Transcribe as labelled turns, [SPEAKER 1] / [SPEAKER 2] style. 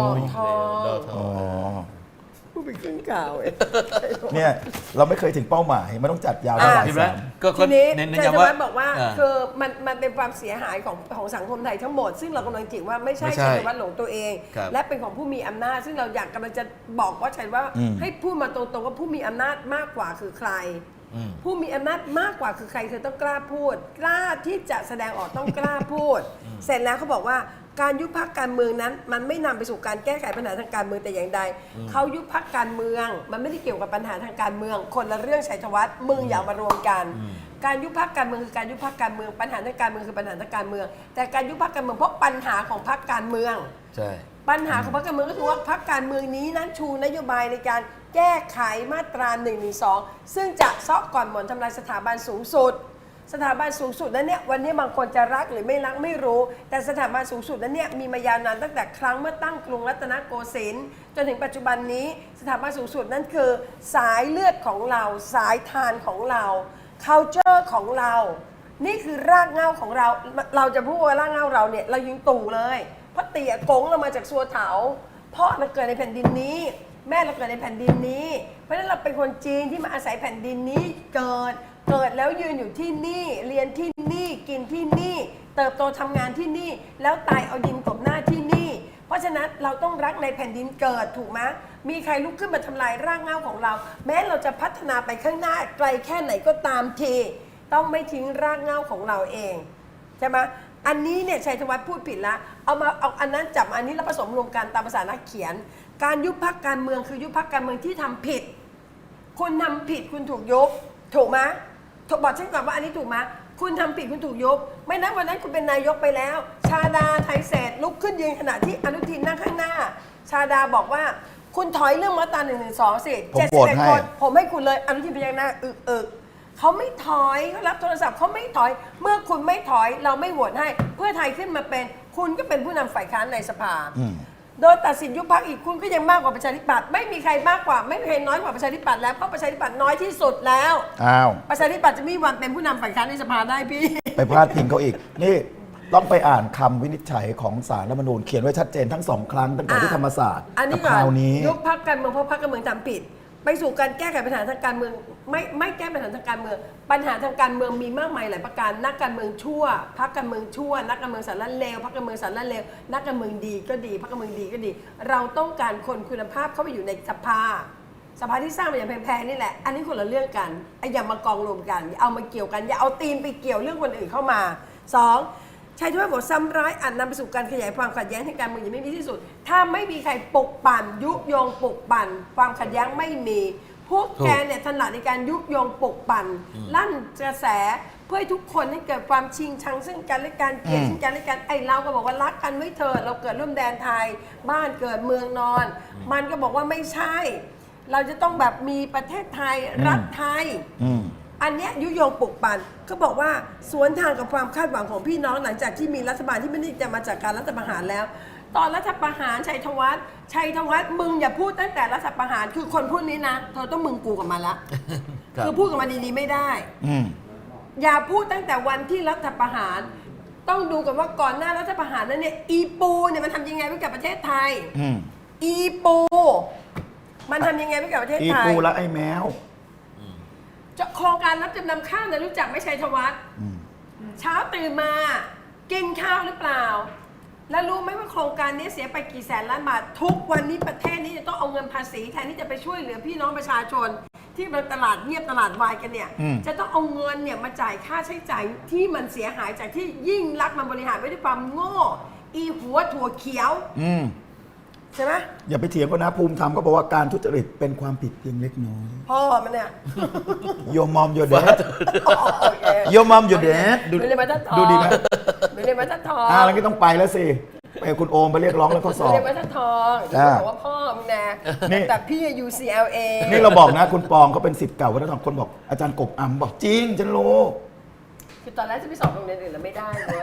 [SPEAKER 1] หลอดทอง
[SPEAKER 2] ดอทอ
[SPEAKER 3] อ๋อ
[SPEAKER 1] พูดไปครึ่งข่าวเอง
[SPEAKER 3] เนี่ยเราไม่เคยถึงเป้าหมายไม่ต้องจัดยาว
[SPEAKER 1] อะ
[SPEAKER 3] เท่าไหร่
[SPEAKER 2] เห็นไหม
[SPEAKER 3] สาม
[SPEAKER 2] ก็ก็
[SPEAKER 1] ทีนี้
[SPEAKER 2] เน้นเน้น
[SPEAKER 1] ชัยธ
[SPEAKER 2] ย้ำว่า
[SPEAKER 1] วัฒน์บอกว่าาคือมันมันเป็นความเสียหายของของสังคมไทยทั้งหมด ซึ่งเรากำลังจิว่าไม่ใช่
[SPEAKER 2] ไม่ใช่
[SPEAKER 1] ชัยธวัฒน์หลงตัวเอง
[SPEAKER 2] ครับ
[SPEAKER 1] และเป็นของผู้มีอำนาจ ซึ่งเราอยากกำลังจะบอกว่าชัยว่า
[SPEAKER 3] อืม
[SPEAKER 1] ให้พูดมาตรงๆว่าผู้มีอำนาจมากกว่าคือใคร
[SPEAKER 2] อืม
[SPEAKER 1] ผู้มีอำนาจมากกว่าคือใครเธอต้องกล้าพูด กล้าที่จะแสดงออกต้องกล้าพูด เสร็จแล้วเขาบอกว่าการยุบพักการเมืองนั้น มันไม่นำไปสู่การแก้ไขปัญหาทางการเมืองแต่อย่างใดเขายุบพักการเมือง มันไม่ได้เกี่ยวกับปัญหาทางการเมือง คนละเรื่องชัยธวัฒน์มึงอย่ามารวมกัน การยุบพักการเมืองคือการยุบพักการเมืองปัญหาทางการเมืองคือปัญหาทางการเมือง แต่การยุบพักการเมืองเพราะปัญหาของพักการเมือง
[SPEAKER 2] ใช่
[SPEAKER 1] ปัญหาของพรรคการเมืองก็คือว่าพรรคการเมืองนี้นั้นชูนโยบายในการ แก้ไขมาตรา1นึซึ่งจะซาะก่อนหมอนทำลายสถาบันสูงสุด สถาบันสูงสุดนั้นเนี่ยวันนี้บางคนจะรักหรือไม่รักไม่รู้ แต่สถาบันสูงสุดนั้นเนี่ยมีมายาวนานตั้งแต่ครั้งเมื่อตั้งกรุงรัตนโกสินทร์จนถึงปัจจุบันนี้สถาบันสูงสุดนั้นคือ สายเลือดของเรา สายทานของเรา culture ของเรา นี่คือรากเหง้าของเรา เราจะพูดว่ารากเหง้าเราเนี่ยเรายิงตู่เลยเพราะเตี่ยกงเรามาจากสัวเถาพ่อเราเกิดในแผ่นดินนี้ แม่เราเกิดในแผ่นดินนี้ เพราะฉะนั้นเราเป็นคนจีนที่มาอาศัยแผ่นดินนี้เกิดเกิดแล้วยืนอยู่ที่นี่เรียนที่นี่กินที่นี่ เติบโตทำงานที่นี่ แล้วตายเอาดินกลบหน้าที่นี่ เพราะฉะนั้นเราต้องรักในแผ่นดินเกิดถูกไหมมีใครลุกขึ้นมาทำลายรากเหง้าของเรา แม้เราจะพัฒนาไปข้างหน้าไกลแค่ไหนก็ตามที ต้องไม่ทิ้งรากเหง้าของเราเองใช่ไหม อันนี้เนี่ยชัยธวัฒน์พูดผิดละเอามาเอาอันนั้นจับอันนี้แล้วผสมรวมกันตามภาษานักเขียน การยุบพักการเมืองคือยุบพักการเมืองที่ทำผิด คุณทำผิดคุณถูกยุบถูกไหมถูกบอกฉันก่อนว่าอันนี้ถูกไหมคุณทำผิดคุณถูกยุบไม่นั้นวันนั้นคุณเป็นนายกไปแล้ว ชาดาไทยเศษลุกขึ้นยืนขณะที่อนุทินนั่งข้างหน้า ชาดาบอกว่าคุณถอยเรื่องมาตราหนึ่งหนึ่งสองสิ
[SPEAKER 3] ผม
[SPEAKER 1] เจ็ด
[SPEAKER 3] โห
[SPEAKER 1] สิบ
[SPEAKER 3] วต
[SPEAKER 1] เอ็ด
[SPEAKER 3] ให้
[SPEAKER 1] คนผมให้คุณเลยอนุทินพยักหน้าอึกอึก เขาไม่ถอยเขารับโทรศัพท์เขาไม่ถอย เมื่อคุณไม่ถอยเราไม่โหวตให้ เพื่อไทยขึ้นมาเป็น คุณก็เป็นผู้นำฝ่ายค้านในสภา
[SPEAKER 3] อืม
[SPEAKER 1] โดยตัดสินยุบพักอีกคุณก็ยังมากกว่าประชาธิปัตย์ไม่มีใครมากกว่าไม่มีใครน้อยกว่าประชาธิปัตย์แล้วเพราะประชาธิปัตย์น้อยที่สุดแล้ว
[SPEAKER 3] อ้าว
[SPEAKER 1] ประชาธิปัตย์จะมีวันเป็นผู้นำฝ่ายค้านในสภาได้พี่
[SPEAKER 3] ไปพลาดพิงเขาอีก นี่ต้องไปอ่านคำวินิจฉัยของสารรัฐธรรมนูญเขียนไว้ชัดเจนทั้งสองครั้งตั้งแต่ที่ธรรมศาสตร์
[SPEAKER 1] อันนี้
[SPEAKER 3] กับ
[SPEAKER 1] ก่อ
[SPEAKER 3] ครานวนี้
[SPEAKER 1] ยุบพักการเมืองเพราะพักการเมืองทำผิด ไปสู่การแก้ไขปัญหาทางการเมืองไม่ไม่แก้ปัญหาทางการเมือง ปัญหาทางการเมืองมีมากมายหลายประการ นักการเมืองชั่วพักการเมืองชั่ว นักการเมืองสารเลวพักการเมืองสารเลวนักการเมืองดีก็ดีพักการเมืองดีก็ดี เราต้องการคนคุณภาพเข้าไปอยู่ในสภา สภาที่สร้างมาอย่างแพงๆนี่แหละ อันนี้คนละเรื่องกันไอ้อย่ามากองรวมกันอย่าเอามาเกี่ยวกัน อย่าเอาตีนไปเกี่ยวเรื่องคนอื่นเข้ามาสอง ชัยธวัฒน์บอกซ้ำร้ายอาจนำไปสู่การขยายความขัดแย้งทางการเมืองอย่างไม่มีที่สุด ถ้าไม่มีใครปลุกปั่นยุยงปลุกปั่น ความขัดแย้งไม่มี พวกแกเนี่ยถนัดในการยุยงปลุกปั่น ลั่นกระแสเพื่อให้ทุกคนให้เกิดความชิงชังซึ่งกันและกันเกลียด
[SPEAKER 3] อืม
[SPEAKER 1] ซึ่งกันและกันไอ้เราก็บอกว่ารักกันไว้เถอะเราเกิดร่วมแดนไทย บ้านเกิดเมืองนอน มันก็บอกว่าไม่ใช่ เราจะต้องแบบมีประเทศไทยรัฐไทย
[SPEAKER 3] อืม
[SPEAKER 1] อันเนี้ยยุยงปลุกปั่นก็บอกว่าสวนทางกับความคาดหวังของพี่น้องหลังจากที่มีรัฐบาลที่ไม่ได้จะมาจากการรัฐประหารแล้ว ตอนรัฐประหารชัยธวัฒน์ชัยธวัฒน์มึงอย่าพูดตั้งแต่รัฐประหารคือคนพูดนี้นะเธอต้องมึงกูกับมันละ
[SPEAKER 2] ครับ
[SPEAKER 1] คือพูดกับมันดีๆไม่ได้
[SPEAKER 3] อืม
[SPEAKER 1] อย่าพูดตั้งแต่วันที่รัฐประหาร ต้องดูกันว่าก่อนหน้ารัฐประหารนั้นเนี่ยอีปูเนี่ยมันทำยังไงไว้กับประเทศไทย
[SPEAKER 3] อืม
[SPEAKER 1] อีปู มันทำยังไงไว้กับประเทศ
[SPEAKER 3] อี
[SPEAKER 1] ไทย
[SPEAKER 3] กูและไอ้แมว
[SPEAKER 1] จะโครงการรับจำนำข้าวเนี่ยรู้จักไหม่ชัยธวัฒน์
[SPEAKER 3] อืม
[SPEAKER 1] เช้าตื่นมากินข้าวหรือเปล่า แล้วรู้ไหมว่าโครงการนี้เสียไปกี่แสนล้านบาท ทุกวันนี้ประเทศนี้จะต้องเอาเงินภาษีแทนที่จะไปช่วยเหลือพี่น้องประชาชน ที่มันตลาดเงียบตลาดวายกันเนี่ย
[SPEAKER 3] อืม
[SPEAKER 1] จะต้องเอาเงินเนี่ยมาจ่ายค่าใช้จ่ายที่มันเสียหายจากที่ยิ่งรักษณ์มันบริหารไว้ด้วยความโง่ อีหัวถั่วเขียว
[SPEAKER 3] อืม
[SPEAKER 1] ใช่ไหม
[SPEAKER 3] อย่าไปเถียงกันนะภูมิธรรมก็บอกว่าการทุจริตเป็นความผิดเพียงเล็กน้อย
[SPEAKER 1] พ่อมันเนี่ย
[SPEAKER 3] โยมอมโยเดด
[SPEAKER 1] อ๋อโอเค
[SPEAKER 3] โยมอมโยเดด
[SPEAKER 1] ดูเรียนมาทัดทอง
[SPEAKER 3] ดูดีไหม
[SPEAKER 1] ดูเรียนมาทัดทอง
[SPEAKER 3] อ่าแล้วก็ต้องไปแล้วสิไปคุณโอมไปเรียกร้องแล้วข้อสอบ
[SPEAKER 1] เรียนมาทัดทอง
[SPEAKER 3] จ้า
[SPEAKER 1] บอกว่าพ่อมึงนะ
[SPEAKER 3] นี่
[SPEAKER 1] แต่พี่อะ UCLA
[SPEAKER 3] นี่เราบอกนะคุณปองเขาเป็นสิทธิ์เก่าวัฒนธรรมคนบอกอาจารย์กบอำบอกจริงฉันรู้
[SPEAKER 1] คือตอนแรกจะไปสอบโรงเรียนอื่นแล้วไม่ได้เลย